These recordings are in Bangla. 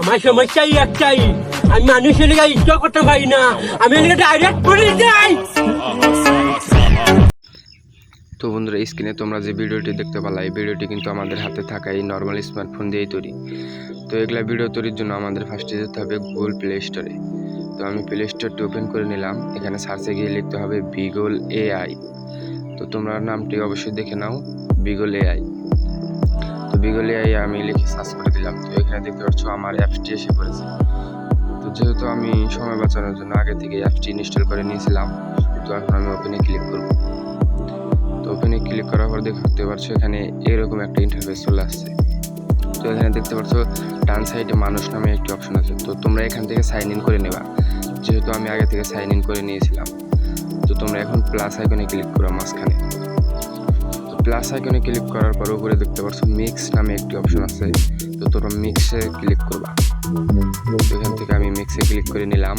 আমার সমস্যাই একটাই। আমি মানুষের লিগে ইচ্ছা করতে পারি না। আমি ডাইরেক্ট পুলিশ যাই। তো বন্ধুরা স্ক্রিনে তোমরা যে ভিডিওটি দেখতে পারলা এই ভিডিওটি কিন্তু আমাদের হাতে থাকা এই নর্মাল স্মার্টফোন দিয়েই তৈরি। তো এগুলা ভিডিও তৈরির জন্য আমাদের ফার্স্টে যেতে হবে গুগল প্লে স্টোরে তো আমি প্লে স্টোরটি ওপেন করে নিলাম। এখানে সার্চে গিয়ে লিখতে হবে বিগল এআই তো তোমরা নামটি অবশ্যই দেখে নাও বিগল এআই তো বিগল এআই আমি লিখে সার্চ করে দিলাম। তো এখানে দেখতে পাচ্ছ আমার অ্যাপসটি এসে পড়েছে। তো যেহেতু আমি সময় বাঁচানোর জন্য আগে থেকে অ্যাপসটি ইনস্টল করে নিয়েছিলাম, তো এখন আমি ওপেনে ক্লিক করব। তো ওপেনে ক্লিক করার পর দেখতে পাচ্ছ এখানে এরকম একটা ইন্টারফেস চলে আসছে। তো এখানে দেখতে পাচ্ছ ডান সাইডে মানুষ নামে একটি অপশন আছে। তো তোমরা এখান থেকে সাইন ইন করে নেবা। যেহেতু আমি আগে থেকে সাইন ইন করে নিয়েছিলাম, তো তোমরা এখন প্লাস আইকনে ক্লিক করো মাঝখানে। প্লাস আইকনে ক্লিক করার পর উপরে দেখতে পাচ্ছ মিক্স নামে একটি অপশন আছে। তো তোমরা মিক্সে ক্লিক করবা। এখান থেকে আমি মিক্সে ক্লিক করে নিলাম।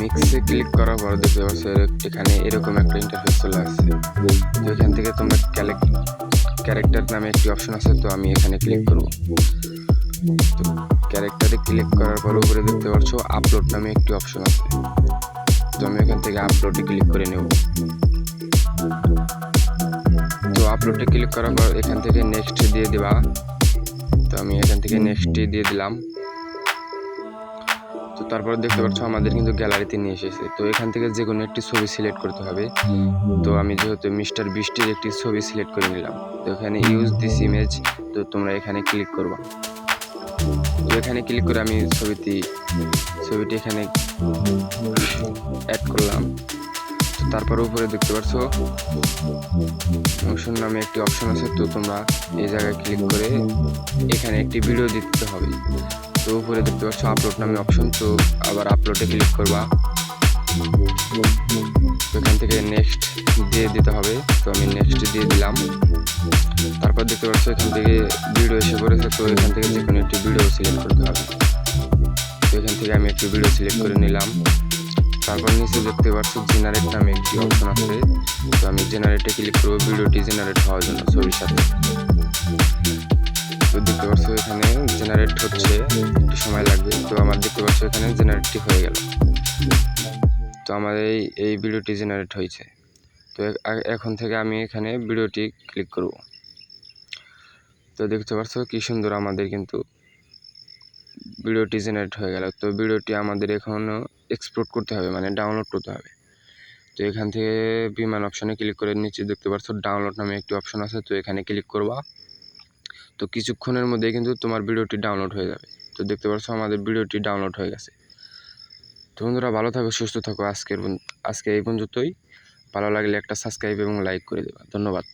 মিক্সে ক্লিক করার পর দেখতে পাচ্ছ এখানে এরকম একটা ইন্টারফেস চলে আসছে। তো এখান থেকে তোমরা ক্যারেক্টার নামে একটি অপশন আছে, তো আমি এখানে ক্লিক করব। তো ক্যারেক্টারে ক্লিক করার পর উপরে দেখতে পাচ্ছ আপলোড নামে একটি অপশন আছে। তো আমি এখান থেকে আপলোডে ক্লিক করে নেব। আপলোডে ক্লিক করার পর এখান থেকে নেক্সট দিয়ে দেবা। তো আমি এখান থেকে নেক্সট দিয়ে দিলাম। তো তারপর দেখতে পাচ্ছ আমাদের কিন্তু গ্যালারিতে নিয়ে এসেছে। তো এখান থেকে যে কোনো একটি ছবি সিলেক্ট করতে হবে। তো আমি যেহেতু মিস্টার বৃষ্টির একটি ছবি সিলেক্ট করে নিলাম। তো এখানে ইউজ দিস ইমেজ তো তোমরা এখানে ক্লিক করবা। তো এখানে ক্লিক করে আমি ছবিটি ছবিটি এখানে অ্যাড করলাম। তারপর উপরে দেখতে পাচ্ছ। মোশন নামে একটি অপশন আছে, তো তোমরা এই জায়গায় ক্লিক করে এখানে একটি ভিডিও দিতে হবে। তো উপরে দেখতে পাচ্ছ আপলোড নামে অপশন তো আবার আপলোডে ক্লিক করবা। এখান থেকে নেক্সট দিয়ে দিতে হবে, তো আমি নেক্সট দিয়ে দিলাম। তারপর দেখতে পাচ্ছ এখান থেকে ভিডিও এসে পড়েছে, তো এখান থেকে যে কোনো একটি ভিডিও সিলেক্ট করতে হবে। তো এখান থেকে আমি একটি ভিডিও সিলেক্ট করে নিলাম। তারপর নিচে দেখতে পাচ্ছ জেনারেট নামে একটি অপশন আছে। তো আমি জেনারেটে ক্লিক করব, ভিডিওটি জেনারেট হওয়ার জন্য ছবির সাথে। তো দেখতে পাচ্ছ এখানে জেনারেট হচ্ছে, একটু সময় লাগবে। তো আমার দেখতে পাচ্ছ এখানে জেনারেটটি হয়ে গেল। তো আমার এই এই ভিডিওটি জেনারেট হয়েছে। তো এখন থেকে আমি এখানে ভিডিওটি ক্লিক করব। তো দেখতে পাচ্ছ কি সুন্দর আমাদের কিন্তু ভিডিওটি জেনারেট হয়ে গেল। তো ভিডিওটি আমাদের এখনও এক্সপোর্ট করতে হবে মানে ডাউনলোড করতে হবে। তো এখান থেকে বিমান অপশানে ক্লিক করে নিচে দেখতে পাচ্ছ ডাউনলোড নামে একটি অপশান আছে, তো এখানে ক্লিক করবা। তো কিছুক্ষণের মধ্যে কিন্তু তোমার ভিডিওটি ডাউনলোড হয়ে যাবে। তো দেখতে পাচ্ছ আমাদের ভিডিওটি ডাউনলোড হয়ে গেছে। তো বন্ধুরা ভালো থাকো, সুস্থ থাকো, আজকের আজকে এই পর্যন্তই। ভালো লাগলে একটা সাবস্ক্রাইব এবং লাইক করে দেবা। ধন্যবাদ।